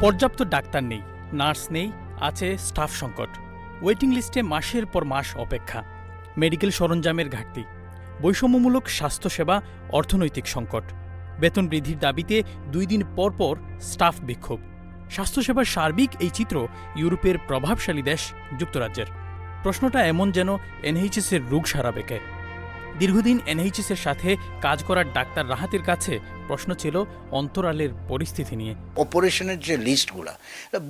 পর্যাপ্ত ডাক্তার নেই, নার্স নেই, আছে স্টাফ সংকট। ওয়েটিং লিস্টে মাসের পর মাস অপেক্ষা। মেডিকেল সরঞ্জামের ঘাটতি। বৈষম্যমূলক স্বাস্থ্যসেবা অর্থনৈতিক সংকট। বেতন বৃদ্ধির দাবিতে দুই দিন পর পর স্টাফ বিক্ষোভ। স্বাস্থ্যসেবার সার্বিক এই চিত্র ইউরোপের প্রভাবশালী দেশ যুক্তরাজ্যের। প্রশ্নটা এমন যেন এনএইচএসের রোগ সারাবেকে দীর্ঘদিন এনএইচএসের সাথে কাজ করার ডাক্তার রাহাতের কাছে প্রশ্ন ছিল অন্তরালের পরিস্থিতি নিয়ে। অপারেশনের যে লিস্টগুলো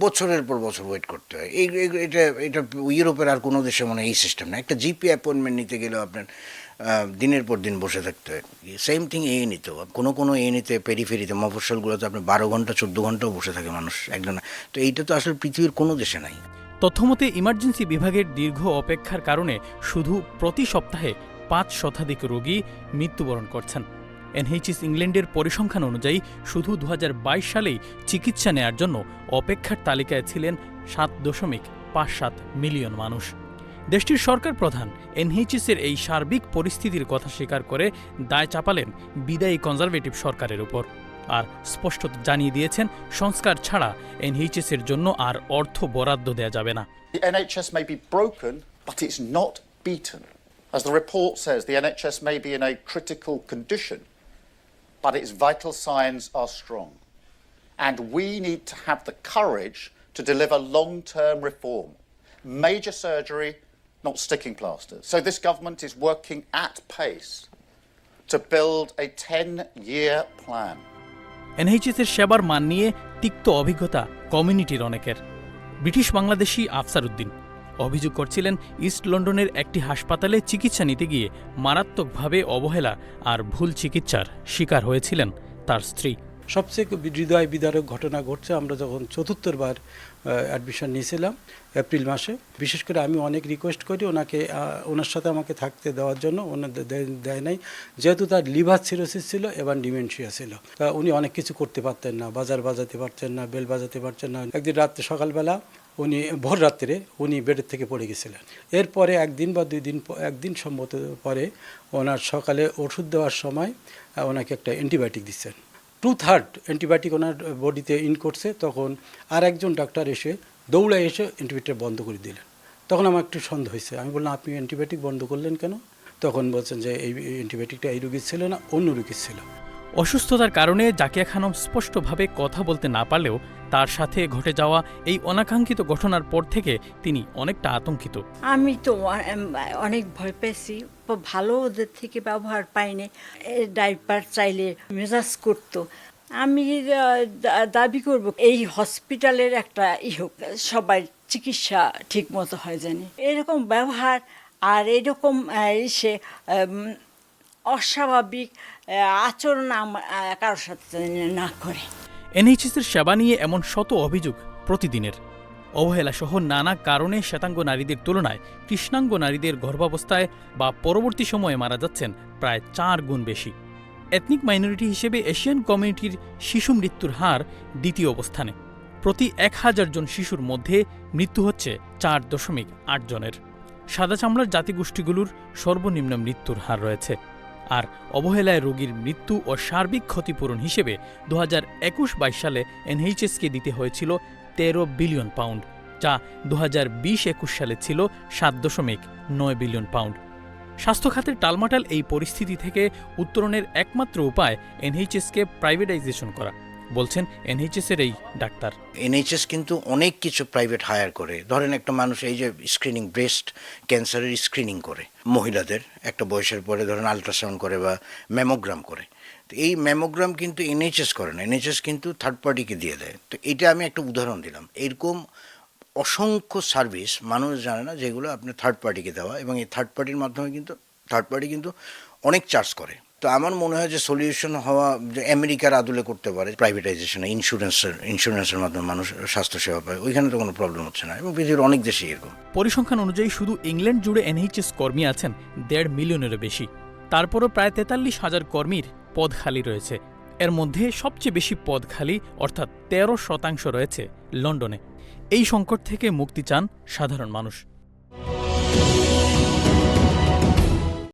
বছরের পর বছর ওয়েট করতে হয়। এই এটা এটা ইউরোপের আর কোনো দেশে মানে এই সিস্টেম না একটা জিপি অ্যাপয়েন্টমেন্ট নিতে গেলেও আপনার দিনের পর দিন বসে থাকতে হয়। সেম থিং এ নিতেও কোনো কোনো এ নিতে পেরিফেরিতে মফস্বলগুলোতে আপনি বারো ঘণ্টা চোদ্দ ঘন্টাও বসে থাকে মানুষ একজন। তো এইটা তো আসলে পৃথিবীর কোনো দেশে নাই। তথ্যমতে ইমার্জেন্সি বিভাগের দীর্ঘ অপেক্ষার কারণে শুধু প্রতি সপ্তাহে পাঁচ শতাধিক রোগী মৃত্যুবরণ করছেন। এনএইচএস ইংল্যান্ডের পরিসংখ্যান অনুযায়ী শুধু দু হাজার বাইশ সালেই চিকিৎসা নেয়ার জন্য অপেক্ষার তালিকায় ছিলেন সাত দশমিক পাঁচ সাত মিলিয়ন মানুষ। দেশটির সরকার প্রধান এনএইচএসের এই সার্বিক পরিস্থিতির কথা স্বীকার করে দায় চাপালেন বিদায়ী কনজারভেটিভ সরকারের উপর। আর স্পষ্ট জানিয়ে দিয়েছেন, সংস্কার ছাড়া এনএইচএসের জন্য আর অর্থ বরাদ্দ দেয়া যাবে না. As the report says, the NHS may be in a critical condition, but its vital signs are strong. And we need to have the courage to deliver long term reform. Major surgery, not sticking plasters. So this government is working at pace to build a 10 year plan. এনএইচএসের সেবার মান নিয়ে তিক্ত অভিজ্ঞতা কমিউনিটির অনেকের British Bangladeshi Afsar Uddin অভিযোগ করছিলেন east লন্ডনের একটি হাসপাতালে চিকিৎসা নিতে গিয়ে মারাত্মকভাবে অবহেলা আর ভুল চিকিৎসার শিকার হয়েছিলেন তার স্ত্রী। সবচেয়ে হৃদয় বিদারক ঘটনা ঘটছে, আমরা যখন চতুর্থবার অ্যাডমিশন নিয়েছিলাম এপ্রিল মাসে। বিশেষ করে আমি অনেক রিকোয়েস্ট করি ওনাকে ওনার সাথে আমাকে থাকতে দেওয়ার জন্য ওনার দেয় নাই। যেহেতু তার লিভার সিরোসিস ছিল এবং ডিমেনশিয়া ছিল। তা উনি অনেক কিছু করতে পারতেন না, বাজার বাজাতে পারতেন না, বেল বাজাতে পারতেন না। একদিন রাত্রে সকালবেলা উনি ভোর রাত্রে উনি বেডের থেকে পড়ে গেছিলেন। এরপরে একদিন বা দুই দিন একদিন সম্মত পরে ওনার সকালে ওষুধ দেওয়ার সময় ওনাকে একটা অ্যান্টিবায়োটিক দিচ্ছেন। টু থার্ড অ্যান্টিবায়োটিক ওনার বডিতে ইন করছে, তখন আর একজন ডাক্তার এসে দৌড়ায় এসে অ্যান্টিবায়োটিক বন্ধ করে দিলেন। তখন আমার একটু সন্দেহ হয়েছে। আমি বললাম, আপনি অ্যান্টিবায়োটিক বন্ধ করলেন কেন? তখন বলছেন যে, এই অ্যান্টিবায়োটিকটা এই রুগীর ছিল না, অন্য রুগীর ছিল। অসুস্থতার কারণে জাকিয়া খানম স্পষ্টভাবে কথা বলতে না পারলেও তার সাথে ঘটে যাওয়া এই অনাকাঙ্ক্ষিত ঘটনার পর থেকে তিনি অনেকটা আতঙ্কিত। আমি তো অনেক ভয় পেয়েছি। ভালো ওদের থেকে ব্যবহার পাইনি। ডাইপার চাইলে মেজাজ করতো। আমি দাবি করব, এই হসপিটালের একটা ই হোক, সবাই চিকিৎসা ঠিক মতো হয় জানি। এরকম ব্যবহার আর এরকম ইসে অস্বাভাবিক আচরণ কারোর সাথে না করে। এনএইচএসের সেবা নিয়ে এমন শত অভিযোগ প্রতিদিনের। অবহেলা সহ নানা কারণে শ্বেতাঙ্গ নারীদের তুলনায় কৃষ্ণাঙ্গ নারীদের গর্ভাবস্থায় বা পরবর্তী সময়ে মারা যাচ্ছেন প্রায় চার গুণ বেশি। এথনিক মাইনরিটি হিসেবে এশিয়ান কমিউনিটির শিশু মৃত্যুর হার দ্বিতীয় অবস্থানে। প্রতি এক হাজার জন শিশুর মধ্যে মৃত্যু হচ্ছে চার দশমিক আট জনের। সাদা চামড়ার জাতিগোষ্ঠীগুলোর সর্বনিম্ন মৃত্যুর হার রয়েছে। আর অবহেলায় রোগীর মৃত্যু ও সার্বিক ক্ষতিপূরণ হিসেবে দু হাজার একুশ বাইশ সালে এনএইচএসকে দিতে হয়েছিল তেরো বিলিয়ন পাউন্ড, যা দু হাজার বিশ একুশ সালে ছিল সাত দশমিক নয় বিলিয়ন পাউন্ড। স্বাস্থ্যখাতের টালমাটাল এই পরিস্থিতি থেকে উত্তরণের একমাত্র উপায় এনএইচএসকে প্রাইভেটাইজেশন করা। বলছেন এনএইচএসের এই ডাক্তার। এনএইচএস কিন্তু অনেক কিছু প্রাইভেট হায়ার করে। ধরেন একটা মানুষ এই যে স্ক্রিনিং ব্রেস্ট ক্যান্সারের স্ক্রিনিং করে, মহিলাদের একটা বয়সের পরে ধরেন আলট্রাসাউন্ড করে বা ম্যামোগ্রাম করে। তো এই ম্যামোগ্রাম কিন্তু এনএইচএস করে না, এনএইচএস কিন্তু থার্ড পার্টিকে দিয়ে দেয়। তো এটা আমি একটা উদাহরণ দিলাম। এরকম অসংখ্য সার্ভিস মানুষ জানে না যেগুলো আপনি থার্ড পার্টিকে দেওয়া এবং এই থার্ড পার্টির মাধ্যমে কিন্তু থার্ড পার্টি কিন্তু অনেক চার্জ করে। তো আমার মনে হয় যে সলিউশন হওয়া যে আমেরিকার আদলে করতে পারে প্রাইভেটাইজেশনে ইন্স্যুরেন্সের ইন্স্যুরেন্সের মাধ্যমে মানুষ স্বাস্থ্যসেবা পায়, ওইখানে তো কোনো প্রবলেম হচ্ছে না এবং পৃথিবীর অনেক দেশে এরকম। পরিসংখ্যান অনুযায়ী শুধু ইংল্যান্ড জুড়ে এনএইচএস কর্মী আছেন দেড় মিলিয়নেরও বেশি। তারপরও প্রায় তেতাল্লিশ হাজার কর্মীর পদ খালি রয়েছে। এর মধ্যে সবচেয়ে বেশি পদ খালি, অর্থাৎ তেরো শতাংশ রয়েছে লন্ডনে। এই সংকট থেকে মুক্তি চান সাধারণ মানুষ।